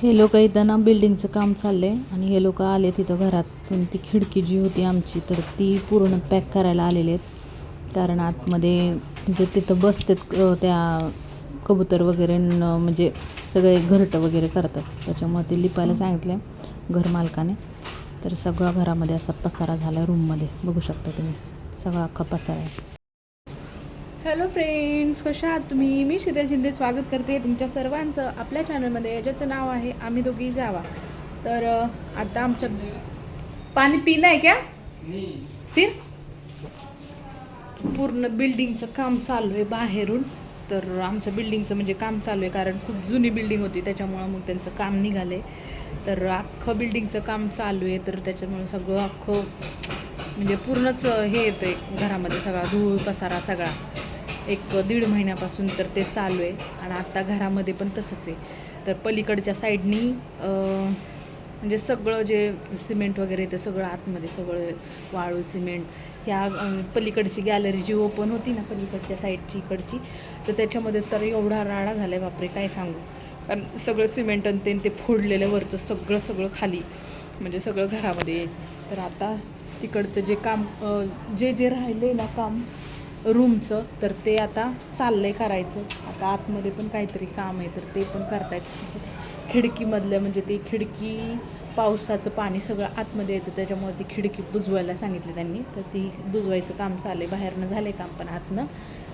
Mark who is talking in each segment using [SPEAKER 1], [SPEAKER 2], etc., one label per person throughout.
[SPEAKER 1] हे लोक इथं ना बिल्डिंगचं काम चाललंय आणि हे लोक आले तिथं घरातून. ती खिडकी जी होती आमची तर ती पूर्ण पॅक करायला आलेले आहेत. कारण आतमध्ये म्हणजे तिथं बसतात त्या कबूतर वगैरे न म्हणजे सगळे घरटं वगैरे करतात. त्याच्यामुळे ते लिपायला सांगितलं घर मालकाने. तर सगळा घरामध्ये असा पसारा झाला रूममध्ये बघू शकता तुम्ही सगळा अख्खा पसारा आहे.
[SPEAKER 2] हॅलो फ्रेंड्स कशा आहात तुम्ही? मी शीतल शिंदे स्वागत करते तुमच्या सर्वांचं आपल्या चॅनलमध्ये ज्याचं नाव आहे आम्ही दोघी जावा. तर आता आमच्या पाणी पिणं आहे क्या फिर? पूर्ण बिल्डिंगचं काम चालू आहे बाहेरून. तर आमच्या बिल्डिंगचं म्हणजे काम चालू आहे कारण खूप जुनी बिल्डिंग होती. त्याच्यामुळं मग त्यांचं काम निघालं तर अख्खं बिल्डिंगचं काम चालू आहे. तर त्याच्यामुळं सगळं अख्खं म्हणजे पूर्णच हे येतं आहे घरामध्ये सगळा धूळ पसारा सगळा. एक दीड महिन्यापासून तर ते चालू आहे आणि आत्ता घरामध्ये पण तसंच आहे. तर पलीकडच्या साईडनी म्हणजे सगळं जे सिमेंट वगैरे ते सगळं आतमध्ये सगळं वाळू सिमेंट ह्या पलीकडची गॅलरी जी ओपन होती ना पलीकडच्या साईडची इकडची तर त्याच्यामध्ये तर एवढा राडा झाला आहे बापरे काय सांगू. कारण सगळं सिमेंट आणि ते ते फोडलेलं वरचं सगळं सगळं खाली म्हणजे सगळं घरामध्ये यायचं. तर आता तिकडचं जे काम जे जे राहिलं ना काम रूमचं तर ते आता चाललं आहे करायचं. आता आतमध्ये पण काहीतरी काम आहे तर ते पण करतायत. खिडकीमधलं म्हणजे ते खिडकी पावसाचं पाणी सगळं आतमध्ये यायचं. त्याच्यामुळे ती खिडकी बुजवायला सांगितली त्यांनी. तर ती बुजवायचं काम चाललं आहे बाहेरनं झालं आहे काम पण आतनं.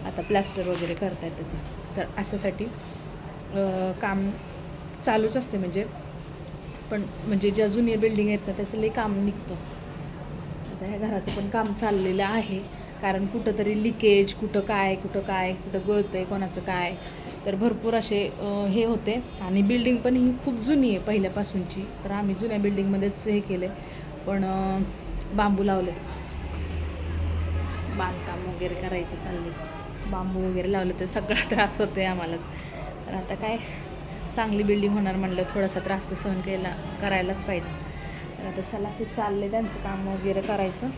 [SPEAKER 2] आता प्लॅस्टर वगैरे करतायत त्याचं. तर अशासाठी काम चालूच असते म्हणजे. पण म्हणजे ज्या जुन्या बिल्डिंग आहेत ना त्याचं लई काम निघतं. आता ह्या घराचं पण काम चाललेलं आहे. कारण कुठं तरी लिकेज कुठं काय कुठं काय कुठं गळतं आहे कोणाचं काय. तर भरपूर असे हे होते. आणि बिल्डिंग पण ही खूप जुनी आहे पहिल्यापासूनची. तर आम्ही जुन्या बिल्डिंगमध्येच हे केलं पण बांबू लावले. बांधकाम वगैरे करायचं चालले बांबू वगैरे लावले तर सगळा त्रास होतो आहे आम्हाला. तर आता काय चांगली बिल्डिंग होणार म्हणलं थोडासा त्रास तर सहन केला करायलाच पाहिजे. तर आता चला ते चालले त्यांचं काम वगैरे करायचं.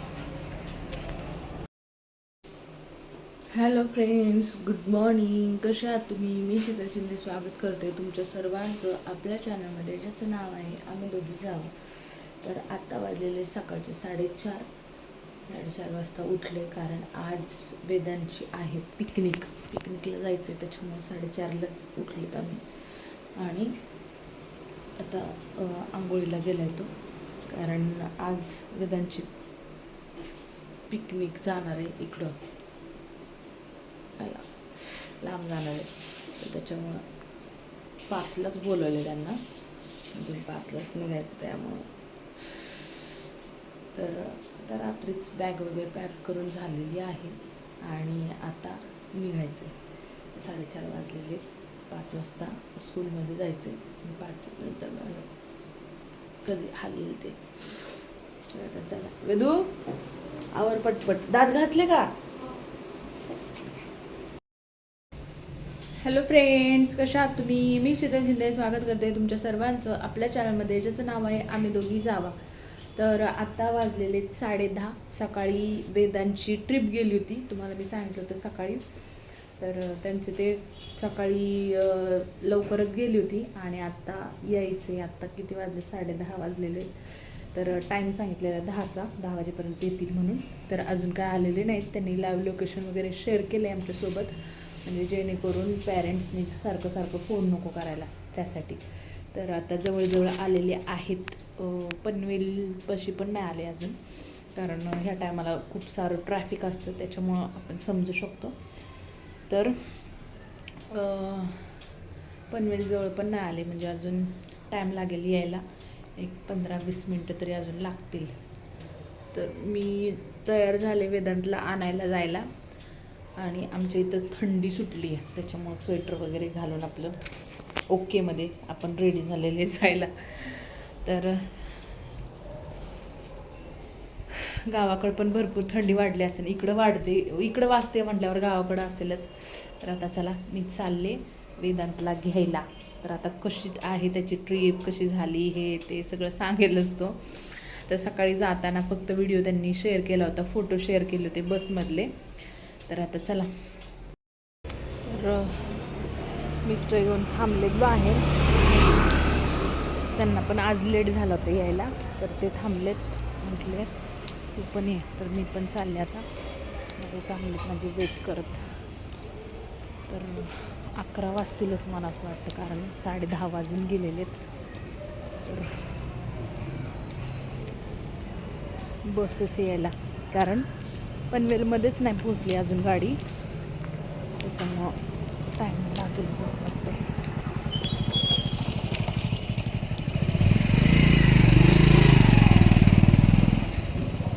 [SPEAKER 2] हॅलो फ्रेंड्स गुड मॉर्निंग कशा आहात तुम्ही? मी शीतल शिंदे स्वागत करते तुमच्या सर्वांचं आपल्या चॅनलमध्ये ज्याचं नाव आहे आम्ही दोघी जावं तर आत्ता वाजलेले सकाळचे साडेचार. साडेचार वाजता उठले कारण आज वेदांची आहे पिकनिक पिकनिकला जायचं आहे त्याच्यामुळे साडेचारलाच उठलेत आम्ही. आणि आता आंघोळीला गेला आहे तो. कारण आज वेदांची पिकनिक जाणार आहे इकडं. याला लांब जाणार आहे. त्याच्यामुळं पाचलाच बोलवले त्यांना. अजून पाचलाच निघायचं त्यामुळं. तर आता रात्रीच बॅग वगैरे पॅक करून झालेली आहे. आणि आता निघायचं आहे साडेचार वाजलेले. आहेत. पाच वाजता स्कूलमध्ये जायचं आहे पाच नंतर कधी हल्लेल ते. तर चला. वेदू आवर पटपट. दात घासले का? हॅलो फ्रेंड्स कशा आहात तुम्ही? मी शीतल शिंदे स्वागत करते तुमच्या सर्वांचं आपल्या चॅनलमध्ये ज्याचं नाव आहे आम्ही दोघी जावा. तर आत्ता वाजलेले साडे दहा. सकाळी वेदांची ट्रिप गेली होती तुम्हाला मी सांगितलं होतं सकाळी. तर त्यांचे ते सकाळी लवकरच गेली होती आणि आत्ता यायचे आत्ता किती वाजले? साडे दहा वाजलेले तर टाईम सांगितलेला दहाचा. दहा वाजेपर्यंत येतील म्हणून. तर अजून काय आलेले नाहीत. त्यांनी लाईव्ह लोकेशन वगैरे शेअर केलं आहे आमच्यासोबत. म्हणजे जेणेकरून पॅरेंट्सनी सारखं सारखं फोन नको करायला त्यासाठी. तर आता जवळजवळ आलेले आहेत पनवेलपाशी पण नाही आले अजून. कारण ह्या टायमाला खूप सारं ट्रॅफिक असतं त्याच्यामुळं आपण समजू शकतो. तर पनवेलजवळ पण नाही आले म्हणजे अजून टाईम लागेल यायला. एक पंधरा वीस मिनटं तरी अजून लागतील. तर मी तयार झाले वेदांतला आणायला जायला. आणि आमच्या इथं थंडी सुटली आहे त्याच्यामुळं स्वेटर वगैरे घालून आपलं ओकेमध्ये आपण रेडी झालेले जायला. तर गावाकडं पण भरपूर थंडी वाढली असेल. इकडं वाढते इकडं वाजते म्हटल्यावर गावाकडं असेलच. तर आता चला मी चालले वेदांतला घ्यायला. तर आता कशी आहे त्याची ट्रीप कशी झाली हे ते सगळं सांगेलच तो तर सकाळी जाताना फक्त व्हिडिओ त्यांनी शेअर केला होता फोटो शेअर केले होते बसमधले. तर आता चला. तर मिस्टर येऊन थांबलेत बाहेर त्यांना पण आज लेट झालं होतं यायला तर ते थांबलेत. म्हटले तू पण ये. तर मी पण चालले आता. ते थांबलेत म्हणजे माझी वेट करत. तर अकरा वाजतीलच मला असं वाटतं कारण साडे दहा वाजून गेलेलेत. तर बसेस यायला. कारण पनवेलमध्येच नाही पोचली अजून गाडी. त्याच्यामुळं टाईम लागेलच असं वाटतं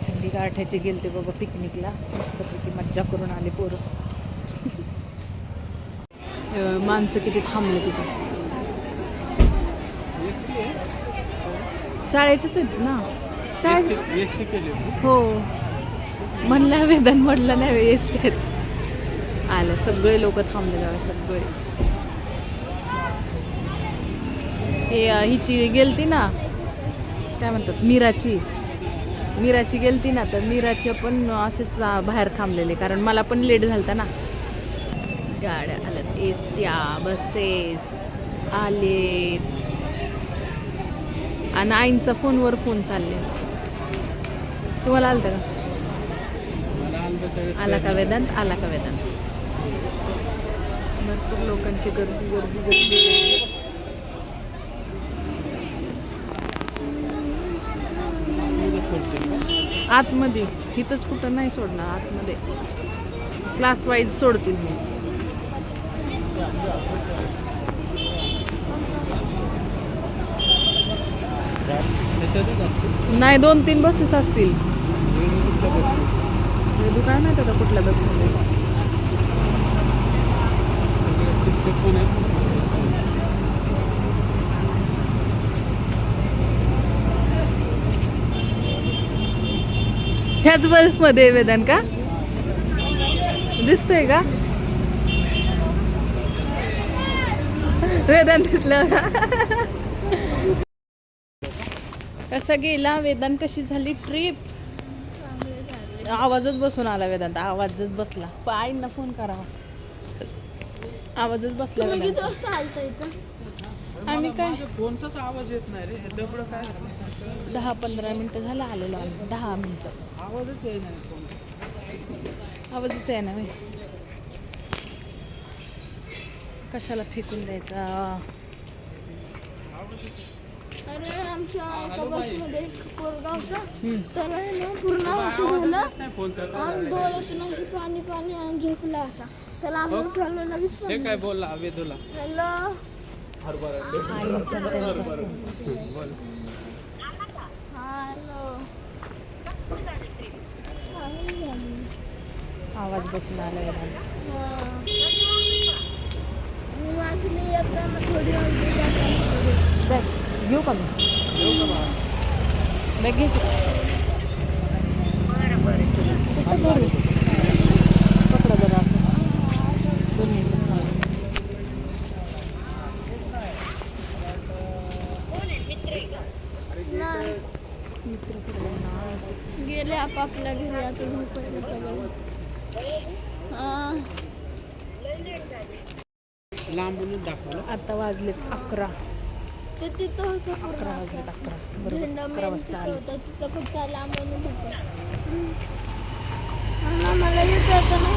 [SPEAKER 2] थंडी गाठायचे गेले ते बाबा पिकनिकला. मस्तपैकी मज्जा करून आले पोरं. माणसं किती थांबले तिथे शाळेचेच आहेत ना? शाळे
[SPEAKER 3] एस टी केली
[SPEAKER 2] हो. म्हणलं वेदन म्हटलं नाही एस टी आलं सगळे लोक थांबलेले सगळे. हे हिची गेलती ना काय म्हणतात मीराची. मीराची गेलती ना तर मीराचे पण असेच बाहेर थांबलेले कारण मला पण लेट झालता ना. गाड्या आल्यात एस ट्या बसेस आलेत. आणि आईंचा फोनवर फोन चालले तुम्हाला आलं का?
[SPEAKER 3] आलं
[SPEAKER 2] का वेदांत? आला का वेदांत? भरपूर लोकांची गर्दी गर्दी गर्दी. आतमध्ये. इथंच कुठं नाही सोडणार आतमध्ये. क्लास वाईज सोडतील मी नाही दोन तीन बसेस असतील
[SPEAKER 3] कुठल्या बसली
[SPEAKER 2] काय माहिती आता कुठल्या बसमध्ये ह्याच बसमध्ये आहे वेदन का? दिसतंय का? वेदन दिसलं का? कसा गेला? वेदन कशी झाली? ट्रिप? आवाजच बसून आला वेदांत आवाजच बसला. आईंना फोन करावा. आवाजच बसला वेदांत. आम्ही काय?
[SPEAKER 3] फोनचाच आवाज येत नाही रे. डबडं काय झालं?
[SPEAKER 2] दहा पंधरा मिनटं झालं आलेलो आम्ही. दहा मिनटं.
[SPEAKER 3] आवाजच येत नाही फोन.
[SPEAKER 2] आवाजच आहे ना कशाला फेकून द्यायचा?
[SPEAKER 4] अरे आमच्या एका बसमध्ये एक पोरगा होता.
[SPEAKER 2] हम्म.
[SPEAKER 4] तर आहे ना पूर्ण असं झालं. आणि डोळ्यातून असं पाणी पाणी आणि झोपला असा. त्याला आम्ही उठवलं लगेच
[SPEAKER 3] हे काय
[SPEAKER 4] पण
[SPEAKER 3] बोलला वेदूला?
[SPEAKER 4] हॅलो.
[SPEAKER 2] आवाज बसून आला
[SPEAKER 4] हा. वाचली थोडी
[SPEAKER 2] घेऊ का मी बॅग घ्यायची.
[SPEAKER 4] गेले आपापल्या घरी आता झोपायला सगळे.
[SPEAKER 3] लांबूनच दाखवलं
[SPEAKER 2] आता वाजलेत अकरा
[SPEAKER 4] ते तिथं होतं
[SPEAKER 2] अकरा
[SPEAKER 4] असं.
[SPEAKER 2] वाजलेत अकरा. बरोबर.
[SPEAKER 4] झेंडा
[SPEAKER 2] अकरा वाजता आले.
[SPEAKER 4] होता. तिथं फक्त आणि मला येतं